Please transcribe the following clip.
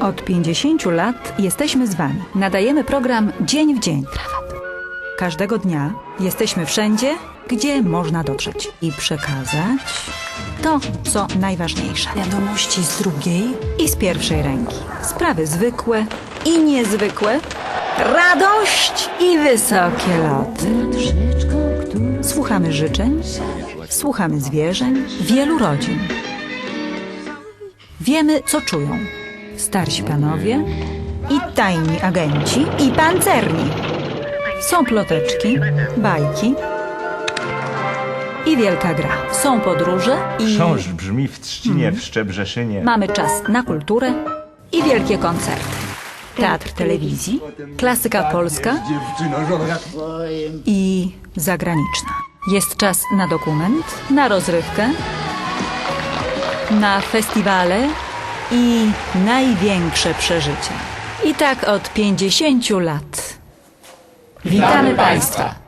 Od 50 lat jesteśmy z Wami. Nadajemy program Dzień w Dzień. Każdego dnia jesteśmy wszędzie, gdzie można dotrzeć i przekazać to, co najważniejsze. Wiadomości z drugiej. I z pierwszej ręki. Sprawy zwykłe i niezwykłe. Radość i wysokie loty. Słuchamy życzeń, słuchamy zwierzeń, wielu rodzin. Wiemy, co czują starsi panowie i tajni agenci i pancerni. Są ploteczki, bajki i wielka gra. Są podróże i Książ brzmi w Trzcinie, w Szczebrzeszynie. mamy czas na kulturę i wielkie koncerty. Teatr telewizji, klasyka polska i zagraniczna. Jest czas na dokument, na rozrywkę, na festiwale i największe przeżycia. I tak od 50 lat. Witamy Państwa!